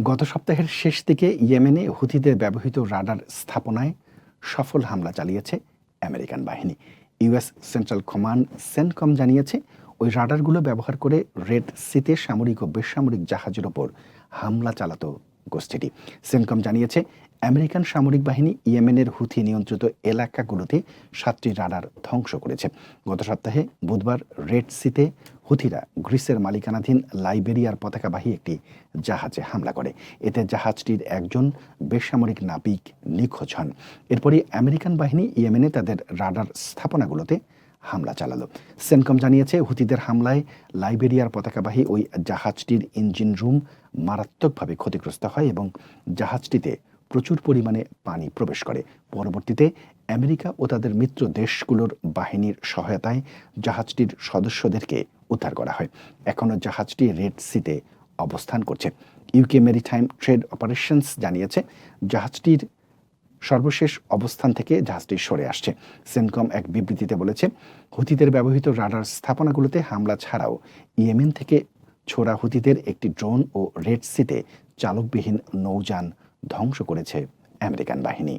গত সপ্তাহের শেষ দিকে ইয়েমেনে হুথিদের ব্যবহৃত রাডার স্থাপনায় সফল হামলা চালিয়েছে আমেরিকান বাহিনী। ইউএস সেন্ট্রাল কমান্ড সেন্টকম জানিয়েছে, ওই রাডারগুলো ব্যবহার করে রেড সিতে সামরিক ও বেসামরিক জাহাজের ওপর হামলা চালাতো গোষ্ঠীটি। সেন্টকম জানিয়েছে, আমেরিকান সামরিক বাহিনী ইয়েমেনের হুথি নিয়ন্ত্রিত এলাকাগুলোতে সাতটি রাডার ধ্বংস করেছে। গত সপ্তাহে বুধবার রেড সিতে হুথিরা গ্রিসের মালিকানাধীন লাইবেরিয়ার পতাকাবাহী একটি জাহাজে হামলা করে। এতে জাহাজটির একজন বেসামরিক নাবিক নিখোঁজ হন। এরপরই আমেরিকান বাহিনী ইয়েমেনে তাদের রাডার স্থাপনাগুলোতে হামলা চালালো। সেনকম জানিয়েছে হুতিদের হামলায় লাইবেরিয়ার পতাকাবাহী ওই জাহাজটির ইঞ্জিন রুম মারাত্মকভাবে ক্ষতিগ্রস্ত হয় এবং জাহাজটিতে প্রচুর পরিমাণে পানি প্রবেশ করে। পরবর্তীতে আমেরিকা ও তাদের মিত্র দেশগুলোর বাহিনীর সহায়তায় জাহাজটির সদস্যদেরকে উদ্ধার করা হয়। এখনও জাহাজটি রেড সিতে অবস্থান করছে। ইউকে মেরিটাইম ট্রেড অপারেশনস জানিয়েছে, জাহাজটির সর্বশেষ অবস্থান থেকে জাহাজটি সরে আসছে। সেনকম এক বিবৃতিতে বলেছে, হুতিদের ব্যবহৃত রাডার স্থাপনাগুলোতে হামলা ছাড়াও ইয়েমেন থেকে ছোড়া হুতিদের একটি ড্রোন ও রেড সিতে চালকবিহীন নৌযান ধ্বংস করেছে আমেরিকান বাহিনী।